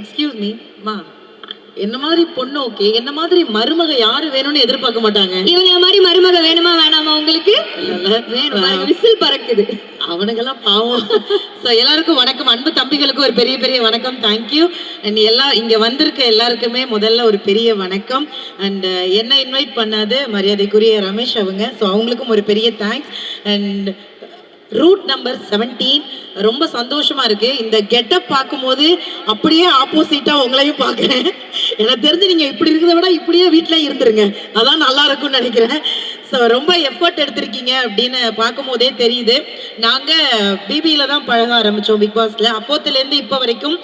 Excuse me மா என்ன மாதிரி பொண்ணு ஓகே என்ன மாதிரி மருமக யாரு வேணும்னு எதிர்பார்க்க மாட்டாங்க? இவங்கள மாதிரி மருமக வேணுமா வேணாமா உங்களுக்கு. விசில் பறக்குது. அவனுங்கெல்லாம் பாவம். ஸோ எல்லாருக்கும் வணக்கம். அன்பு தம்பிகளுக்கும் ஒரு பெரிய பெரிய வணக்கம். தேங்க்யூ அண்ட் எல்லா இங்கே வந்திருக்க எல்லாருக்குமே முதல்ல ஒரு பெரிய வணக்கம். அண்ட் என்ன இன்வைட் பண்ணாது மரியாதைக்குரிய ரமேஷ் அவங்க. ஸோ அவங்களுக்கும் ஒரு பெரிய தேங்க்ஸ் அண்ட் ரூட் நம்பர் 17 ரொம்ப சந்தோஷமா இருக்கு. இந்த கெட்டப் பார்க்கும்போது அப்படியே ஆப்போசிட்டா உங்களையும் பார்க்குறேன். எனக்கு தெரிஞ்சு நீங்க இப்படி இருக்கிறத விட இப்படியே வீட்டிலே இருந்துருங்க. அதான் நல்லா இருக்கும்னு நினைக்கிறேன். ஸோ ரொம்ப எஃபர்ட் எடுத்திருக்கீங்க அப்படின்னு பார்க்கும்போதே தெரியுது. நாங்கள் பிபியில் தான் பழக ஆரம்பித்தோம் பிக் பாஸில் அப்போத்துலேருந்து இப்போ வரைக்கும்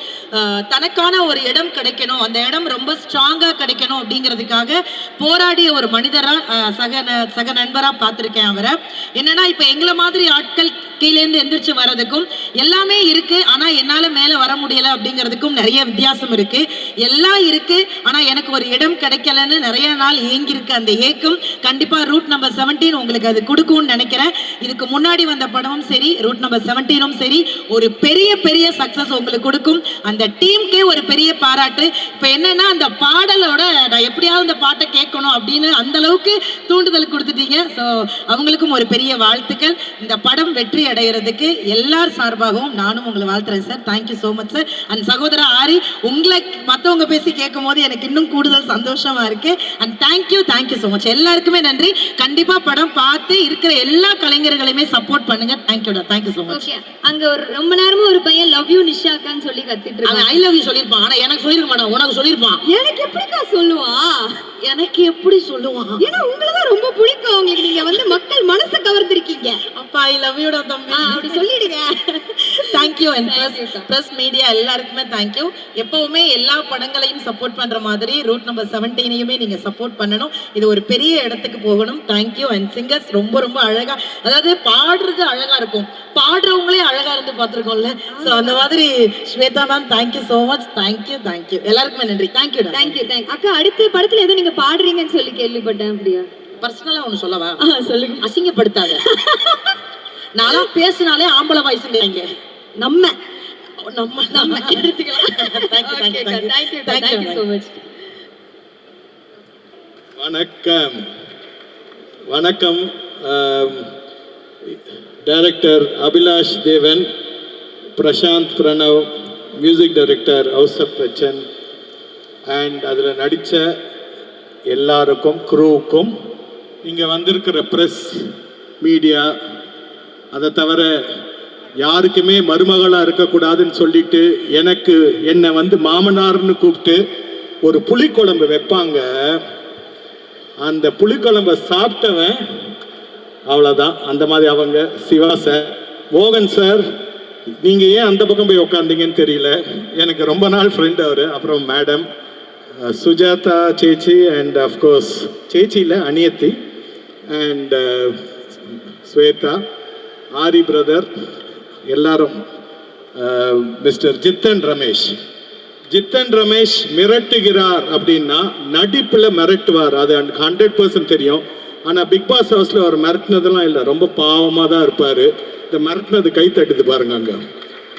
தனக்கான ஒரு இடம் கிடைக்கணும். அந்த இடம் ரொம்ப ஸ்ட்ராங்காக கிடைக்கணும் அப்படிங்கிறதுக்காக போராடிய ஒரு மனிதராக சக ந- சக நண்பராக பார்த்துருக்கேன் அவரை. என்னன்னா இப்போ எங்களை மாதிரி ஆட்கள் கீழேந்து எந்திரிச்சு வர்றதுக்கும் எல்லாமே இருக்கு. ஆனா என்னால மேல வர முடியல அப்படிங்கிறதுக்கும் நிறைய வித்தியாசம் இருக்கு. எல்லாம் இருக்கு. ஆனா எனக்கு ஒரு இடம் கிடைக்கலன்னு நிறைய நாள் ஏங்கி இருக்கு அந்த ஏக்கம். கண்டிப்பா ரூட் நம்பர் 17 உங்களுக்கு அது கொடுக்கும்னு நினைக்கிறேன். இதுக்கு முன்னாடி வந்த படமும் சரி ரூட் நம்பர் 17ம் சரி ஒரு பெரிய பெரிய சக்சஸ் உங்களுக்கு கொடுக்கும். அந்த டீமுக்கே ஒரு பெரிய பாராட்டு. இப்போ என்னன்னா அந்த பாடலோட நான் எப்படியாவது அந்த பாட்டை கேட்கணும் அப்படின்னு அந்த அளவுக்கு தூண்டுதல் கொடுத்துட்டீங்க. ஸோ அவங்களுக்கும் ஒரு பெரிய வாழ்த்துக்கள். இந்த படம் வெற்றி அடைகிறதுக்கு எல்லார் சார்பாகவும் நானும் உங்களை வாழ்த்துறேன் sir thank you so much sir and சகோதரா ஆரி உங்களை மற்றவங்க பேசி கேட்கும் போது எனக்கு இன்னும் கூடுதல் சந்தோஷமா இருக்கு. And thank you thank you so much எல்லாருக்குமே நன்றி. கண்டிப்பா படம் பார்த்து இருக்கிற எல்லா கலைஞர்களையுமே சப்போர்ட் பண்ணுங்க. தேங்க்யூடா தேங்க்யூ ஸோ மச் அங்க ஒரு ரொம்ப நேரமா ஒரு பையன் லவ் யூ நிஷாக்கான்னு சொல்லி கத்திட்டு இருக்கான் ஐ லவ் யூ சொல்லியிருப்பான். ஆனா எனக்கு சொல்லிருக்க மாட்டான். உனக்கு சொல்லியிருப்பான். எனக்கு எப்படிக்கா சொல்லுவான்? எனக்கு எப்படி சொல்லுவான் ஏன்னா உங்களை தான் ரொம்ப பிடிக்கும் உங்களுக்கு நீங்க வந்து மக்கள் மனசை கவர்ந்திருக்கீங்க. அப்பா ஐ லவ் யூடா தம்பி. அப்படி சொல்லிடுங்க. Thank you and plus. Plus media எல்லாருக்குமே தேங்க்யூ எப்பவுமே எல்லா படங்களையும் சப்போர்ட் பண்ற மாதிரி ரூட் நம்பர் செவன்டீனையுமே நீங்க சப்போர்ட் பண்ணணும். இது ஒரு பெரிய இடத்துக்கு போகணும். தேங்க்யூ அண்ட் சிங்கர்ஸ் ரொம்ப ரொம்ப அழகா அதாவது பாடுறது அழகா இருக்கும். பாடுறவங்களே அழகா இருந்து பார்த்துருக்கோம்ல. ஸோ அந்த மாதிரி Shweta ma'am thank you so much thank you thank you எல்லாருக்குமே நன்றி. தேங்க்யூ தேங்க்யூ தேங்க் அக்கா அடுத்த படத்துல ஏதோ நீங்க பாடுறீங்கன்னு சொல்லி கேள்விப்பட்டேன் அப்படியா? பர்சனலா ஒன்று சொல்லவா? சொல்லுங்க. அசிங்கப்படுத்தாத. நான்லாம் பேசினாலே ஆம்பளை வாய்ஸுங்கிறாங்க நம்ம நம்ம நம்ம எடுத்துக்கலாம் தேங்க்யூ Okay, அக்கா. Thank you, thank you thank you so much. வணக்கம் வணக்கம் director Abhilash Devan Prashanth Pranav music director Ouseppachan and அதில் நடித்த எல்லாருக்கும் குரூவுக்கும் இங்கே வந்திருக்கிற ப்ரெஸ் மீடியா அதை தவிர யாருக்குமே மருமகளாக இருக்கக்கூடாதுன்னு சொல்லிட்டு எனக்கு என்னை வந்து மாமனார்னு கூப்பிட்டு ஒரு புளிக்குழம்பு வைப்பாங்க. அந்த புளிக்குழம்ப சாப்பிட்டவன் அவ்வளோதான் அந்த மாதிரி அவங்க சிவா சார். மோகன் சார் நீங்கள் ஏன் அந்த பக்கம் போய் உட்காந்தீங்கன்னு தெரியல. எனக்கு ரொம்ப நாள் ஃப்ரெண்ட் அவர். அப்புறம் மேடம் சுஜாதா சேச்சி அண்ட் அஃப்கோர்ஸ் சேச்சியில் அனியத்தி அண்ட் ஸ்வேதா ஆரி பிரதர் எல்லாரும் மிஸ்டர் ஜித்தன் ரமேஷ். ஜித்தன் ரமேஷ் மிரட்டுகிறார் அப்படின்னா நடிப்பில் மிரட்டுவார். அது ஹண்ட்ரட் பர்சன்ட் தெரியும். ஆனால் பிக் பாஸ் ஹவுஸில் அவர் மிரட்டினதெல்லாம் இல்லை. ரொம்ப பாவமாக தான் இருப்பார். இந்த மிரட்டினது கை தட்டுது பாருங்க அங்கே.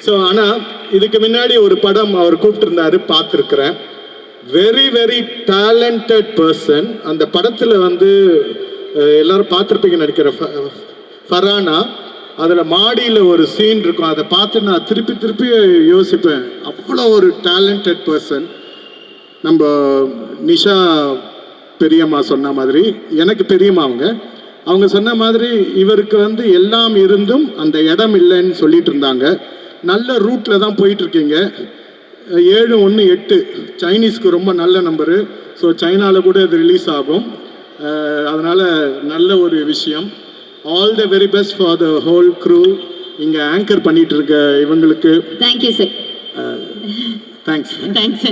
ஸோ ஆனால் இதுக்கு முன்னாடி ஒரு படம் அவர் கூப்பிட்டுருந்தாரு பார்த்துருக்குறேன். வெரி வெரி டேலண்டட் பர்சன் அந்த படத்தில் வந்து எல்லோரும் எல்லாரும் பார்த்துருப்பீங்கன்னு நினைக்கிறேன். ஃப- ஃபரானா. அதில் மாடியில் ஒரு சீன் இருக்கும். அதை பார்த்து நான் திருப்பி திருப்பி யோசிப்பேன். அவ்வளோ ஒரு டேலண்டட் பர்சன் நம்ம நிஷா பெரியம்மா சொன்ன மாதிரி எனக்கு பெரியம்மா அவங்க. அவங்க சொன்ன மாதிரி இவருக்கு வந்து எல்லாம் இருந்தும் அந்த இடம் இல்லைன்னு சொல்லிட்டு இருந்தாங்க. நல்ல ரூட்டில் தான் போயிட்டுருக்கீங்க ஏழு ஒன்று எட்டு. சைனீஸ்க்கு ரொம்ப நல்ல நம்பரு ஸோ சைனாவில் கூட இது ரிலீஸ் ஆகும். அதனால் நல்ல ஒரு விஷயம். All the very best for the whole crew இங்கே ஆங்கர் பண்ணிட்டு இருக்க இவங்களுக்கு தேங்க்யூ சார் தேங்க்ஸ் தேங்க்ஸ்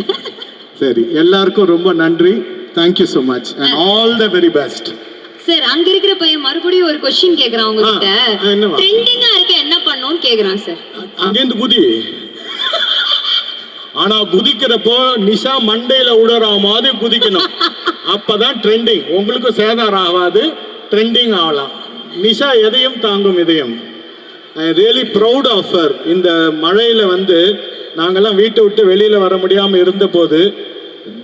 சரி எல்லாருக்கும் ரொம்ப நன்றி. Thank you so much and all the very best sir அங்க இருக்கிற பையன் மறுபடியும் ஒரு கொஸ்டின் கேக்குறான் உங்ககிட்ட? ட்ரெண்டிங்கா இருக்க என்ன பண்ணணும்னு கேக்குறான் சார் அங்கேருந்து குதி. ஆனா குதிக்கிறப்போ நிஷா மண்டையில உடற மாதிரி குதிக்கணும். அப்பதான் ட்ரெண்டிங் உங்களுக்கும் சேதாரம் ஆகாது. ட்ரெண்டிங் ஆகலாம். நிஷா எதையும் தாங்கும் இதயம். I really proud of her இந்த மழையில் வந்து நாங்கெல்லாம் வீட்டை விட்டு வெளியில் வர முடியாமல் இருந்தபோது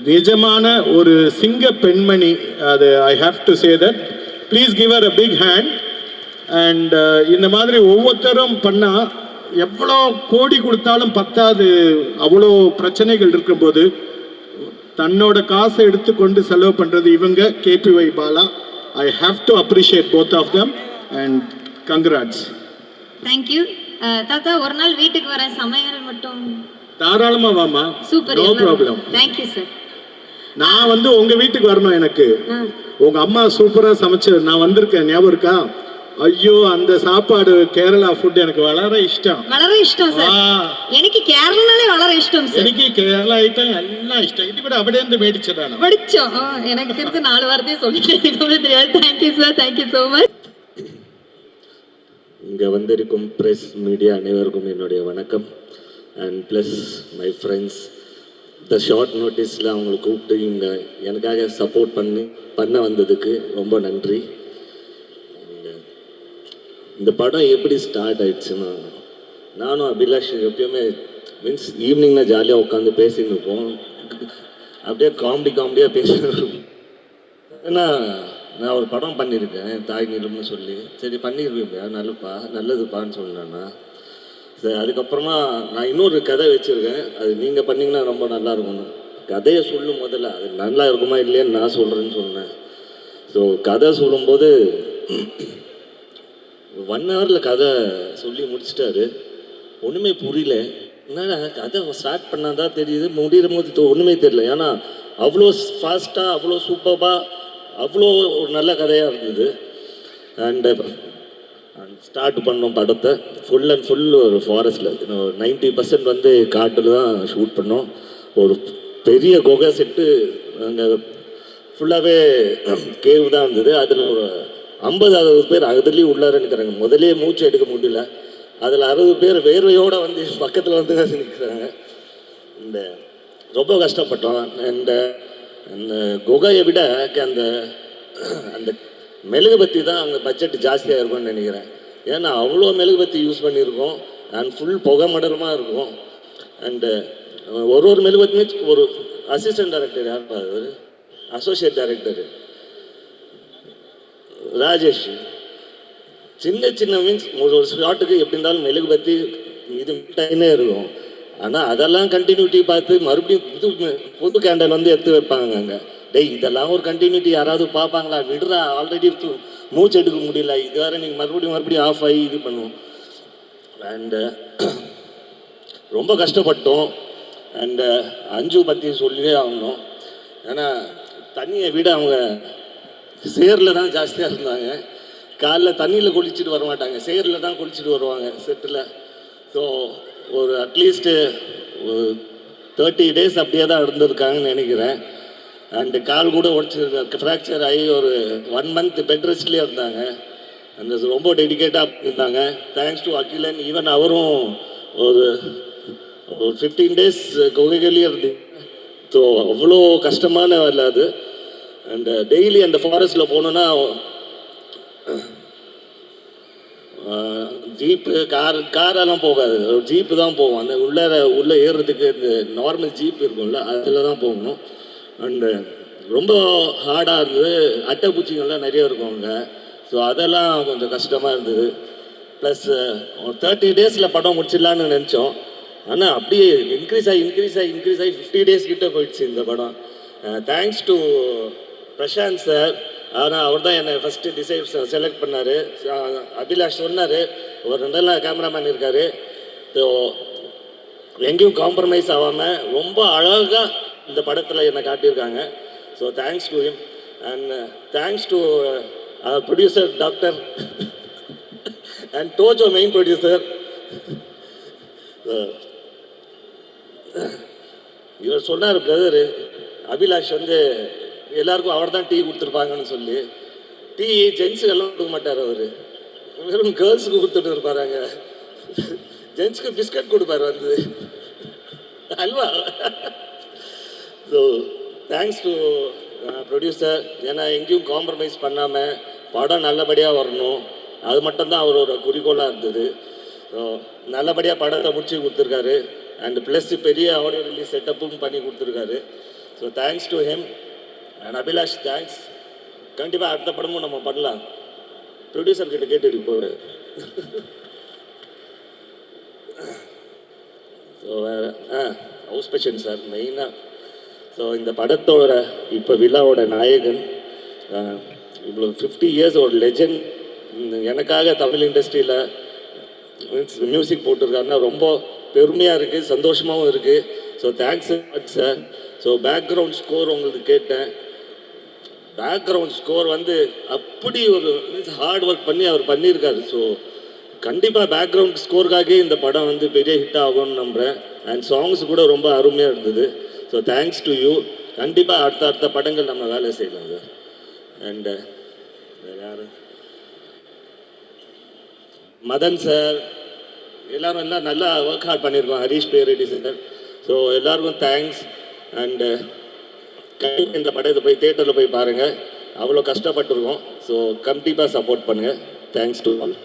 நிஜமான ஒரு சிங்க பெண்மணி அது I have to say that please give her a big hand and இந்த மாதிரி ஒவ்வொருத்தரும் பண்ணால் எவ்வளோ கோடி கொடுத்தாலும் பத்தாது அவ்வளோ பிரச்சனைகள் இருக்கும்போது தன்னோட காசை எடுத்துக்கொண்டு செலவு பண்ணுறது இவங்க KPY Bala. I have to appreciate both of them and congrats thank you தாத்தா ஒரு நாள் வீட்டுக்கு வரேன் சமையல் மட்டும் தாராளமாக வாமா super no problem thank you sir நான் வந்து உங்க வீட்டுக்கு வரணும் எனக்கு. உங்க அம்மா சூப்பரா சமைச்சு நான் வந்திருக்கேன். ஞாபகம் இருக்கா? ஐயோ அந்த சாப்பாடு கேரளா ஃபுட் எனக்கு வளர இஷ்டம். வளர இஷ்டம் சார் எனக்கு கேரளாலே வளர இஷ்டம் சார் எனக்கு கேரளா ஐட்டம் எல்லாம் இஷ்டம். இது கூட அப்படியே இருந்து மேடிச்சிடணும் படிச்சோம் ஆ, எனக்கு தெரிஞ்ச நாலு வார்த்தையும் சொல்லிட்டேன். எனக்கு தெரியாது. Thank you sir thank you so much இங்கே வந்திருக்கும் ப்ரெஸ் மீடியா அனைவருக்கும் என்னுடைய வணக்கம். அண்ட் ப்ளஸ் மை ஃப்ரெண்ட்ஸ் இந்த ஷார்ட் நோட்டீஸில் அவங்களை கூப்பிட்டு இங்கே எனக்காக சப்போர்ட் பண்ணி பண்ண வந்ததுக்கு ரொம்ப நன்றி. இந்த படம் எப்படி ஸ்டார்ட் ஆயிடுச்சுன்னா நானும் அபிலாஷ் எப்பயுமே மீன்ஸ் ஈவினிங்கில் ஜாலியாக உட்காந்து பேசிட்டு இருப்போம். அப்படியே காமெடி காமெடியாக பேசிட்டு ஏன்னா நான் ஒரு படம் பண்ணியிருக்கேன் தாய் நிலம்னு சொல்லி. சரி பண்ணியிருப்பீங்க நல்லப்பா நல்லதுப்பான்னு சொன்னேன்னா சரி அதுக்கப்புறமா நான் இன்னொரு கதை வச்சுருக்கேன். அது நீங்கள் பண்ணிங்கன்னா ரொம்ப நல்லா இருக்கும் கதையை சொல்லும் முதல்ல அது நல்லா இருக்குமா இல்லையான்னு நான் சொல்கிறேன்னு சொன்னேன். ஸோ கதை சொல்லும்போது ஒன் ஹவரில் கதை சொல்லி முடிச்சிட்டாரு. ஒன்றுமே புரியல. என்னடா கதை ஸ்டார்ட் பண்ணாதான் தெரியுது முடிகிற போது ஒன்றுமே தெரியல. ஏன்னா அவ்வளோ ஃபாஸ்ட்டாக அவ்வளோ சூப்பராக அவ்வளோ ஒரு நல்ல கதையாக இருந்தது. அண்டு ஸ்டார்ட் பண்ணோம் படத்தை. ஃபுல் அண்ட் ஃபுல் ஒரு ஃபாரஸ்ட்டில் நைன்ட்டி பர்சன்ட் வந்து காட்டில் தான் ஷூட் பண்ணோம். ஒரு பெரிய குகை செட்டு அங்கே ஃபுல்லாகவே கேவ் தான் இருந்தது. அதில் ஒரு ஐம்பது அறுபது பேர் அதுலேயும் உள்ளார நிற்கிறாங்க முதலே மூச்சு எடுக்க முடியல. அதில் அறுபது பேர் வேர்வையோடு வந்து பக்கத்தில் வந்து நிற்கிறாங்க இந்த ரொம்ப கஷ்டப்பட்டோம். இந்த இந்த குகையை விட அந்த அந்த மெழுகுபத்தி தான் அங்கே பட்ஜெட் ஜாஸ்தியாக இருக்கும்னு நினைக்கிறேன். ஏன்னா அவ்வளோ மெழுகுபத்தி யூஸ் பண்ணியிருக்கோம். அண்ட் ஃபுல் புகை மடலமாக இருக்கும். அண்டு ஒரு ஒரு மெழுகுபத்தியுமே ஒரு அசிஸ்டன்ட் டைரக்டர் யார் அவர் அசோசியேட் டைரக்டர் ராஜேஷ். சின்ன சின்ன மீன்ஸ் ஒரு ஷாட்டுக்கு எப்படி இருந்தாலும் மெழுகு பற்றி இது டைனே இருக்கும். ஆனால் அதெல்லாம் கண்டினியூட்டி பார்த்து மறுபடியும் புது புது கேண்டல் வந்து எடுத்து வைப்பாங்க அங்கே. டேய் இதெல்லாம் ஒரு கண்டினியூட்டி யாராவது பார்ப்பாங்களா? விடுறா ஆல்ரெடி மூச்சு எடுக்க முடியல. இது வேறு நீங்கள் மறுபடியும் மறுபடியும் ஆஃப் ஆகி இது பண்ணுவோம் அண்டு ரொம்ப கஷ்டப்பட்டோம். அண்டு அஞ்சு பற்றி சொல்லியே ஆகணும். ஏன்னா தண்ணியை விட அவங்க சேரில் தான் ஜாஸ்தியாக இருந்தாங்க. காலைல தண்ணியில் குளிச்சுட்டு வர மாட்டாங்க சேரில் தான் குளிச்சுட்டு வருவாங்க செட்டில். ஸோ ஒரு அட்லீஸ்ட்டு ஒரு தேர்ட்டி டேஸ் அப்படியே தான் இருந்திருக்காங்கன்னு நினைக்கிறேன். அண்டு கால் கூட உடச்சி ஃப்ராக்சர் ஆகி ஒரு ஒன் மந்த் பெட் ரெஸ்ட்லேயே இருந்தாங்க. அந்த ரொம்ப டெடிக்கேட்டாக இருந்தாங்க. தேங்க்ஸ் டு அகிலன் ஈவன் அவரும் ஒரு ஒரு ஃபிஃப்டீன் டேஸ் குகைகள்லேயே இருந்து ஸோ அவ்வளோ கஷ்டமான வேலை அது. அந்த டெய்லி அந்த ஃபாரஸ்ட்டில் போனோன்னா ஜீப்பு கார் காரெல்லாம் போகாது. ஒரு ஜீப்பு தான் போகும் அந்த உள்ளே உள்ளே ஏறுறதுக்கு இந்த நார்மல் ஜீப் இருக்கும்ல அதில் தான் போகணும். அண்டு ரொம்ப ஹார்டாக இருந்தது. அட்டைப்பூச்சிங்கள்லாம் நிறைய இருக்கும் அங்கே. ஸோ அதெல்லாம் கொஞ்சம் கஷ்டமாக இருந்தது. ப்ளஸ் ஒரு தேர்ட்டி டேஸில் படம் முடிச்சிடலான்னு நினச்சோம். ஆனால் அப்படியே இன்க்ரீஸ் ஆகி இன்க்ரீஸ் ஆகி இன்க்ரீஸ் ஆகி ஃபிஃப்டி டேஸ் கிட்ட போயிடுச்சு இந்த படம். தேங்க்ஸ் டு பிரசாந்த் சார் ஆனால் அவர் தான் என்னை ஃபஸ்ட்டு டிசைட் செலக்ட் பண்ணார். அபிலாஷ் சொன்னார் ஒரு நல்ல கேமராமேன் இருக்கார். ஸோ எங்கேயும் காம்ப்ரமைஸ் ஆகாமல் ரொம்ப அழகாக இந்த படத்தில் என்னை காட்டியிருக்காங்க. So thanks to him and thanks to producer doctor and Tojo main producer இவர் சொன்னார் பிரதரு அபிலாஷ் வந்து எல்லாருக்கும் அவர் தான் டீ கொடுத்துருப்பாங்கன்னு சொல்லி. டீ ஜென்ஸுக்கு எல்லாம் கொடுக்க மாட்டார் அவர். வெறும் கேர்ள்ஸுக்கு கொடுத்துட்டு இருப்பாராங்க. ஜென்ஸுக்கு பிஸ்கட் கொடுப்பாரு வந்து. Halwa. So thanks to producer ஏன்னா எங்கேயும் காம்ப்ரமைஸ் பண்ணாமல் படம் நல்லபடியாக வரணும். அது மட்டும்தான் அவரோட குறிக்கோளாக இருந்தது. ஸோ நல்லபடியாக படத்தை முடிச்சு கொடுத்துருக்காரு. அண்ட் ப்ளஸ் பெரிய ஆடியோ ரிலீஸ் செட்டப்பும் பண்ணி கொடுத்துருக்காரு. So thanks to him and Abhilash thanks கண்டிப்பாக அடுத்த படமும் நம்ம பண்ணலாம். ப்ரொடியூசர் கிட்ட கேட்டு போடு ஸோ வேறு ஆ ஹவுஸ் பெஷன் சார் மெயினாக ஸோ இந்த படத்தோட இப்போ விழாவோட நாயகன் இவ்வளோ ஃபிஃப்டி இயர்ஸ் ஒரு லெஜண்ட் எனக்காக தமிழ் இண்டஸ்ட்ரியில் மீன்ஸ் மியூசிக் போட்டிருக்காருன்னா ரொம்ப பெருமையாக இருக்குது சந்தோஷமாகவும் இருக்குது so thanks sir so background score உங்களுக்கு கேட்டேன். பேக்ரவுண்ட் ஸ்கோர் வந்து அப்படி ஒரு ஹார்ட் ஒர்க் பண்ணி அவர் பண்ணியிருக்காரு. ஸோ கண்டிப்பாக பேக்ரவுண்ட் ஸ்கோருக்காகவே இந்த படம் வந்து பெரிய ஹிட் ஆகும்னு நம்புகிறேன் அண்ட் சாங்ஸ் கூட ரொம்ப அருமையாக இருந்தது. ஸோ தேங்க்ஸ் டு யூ கண்டிப்பாக அடுத்த அடுத்த படங்கள் நம்ம வேலை செய்யலாம் சார். அண்டு uh, யார்? மதன் சார். எல்லாரும் எல்லாம் நல்லா ஒர்க் ஹார்ட் பண்ணியிருக்கோம். ஹரீஷ் பேரெட்டி சார். ஸோ எல்லாருக்கும் தேங்க்ஸ் அண்டு இந்த படத்தை போய் தேட்டரில் போய் பாருங்கள் அவ்வளோ கஷ்டப்பட்டுருக்கோம். ஸோ கண்டிப்பாக சப்போர்ட் பண்ணுங்கள் தேங்க்ஸ் டு ஆல்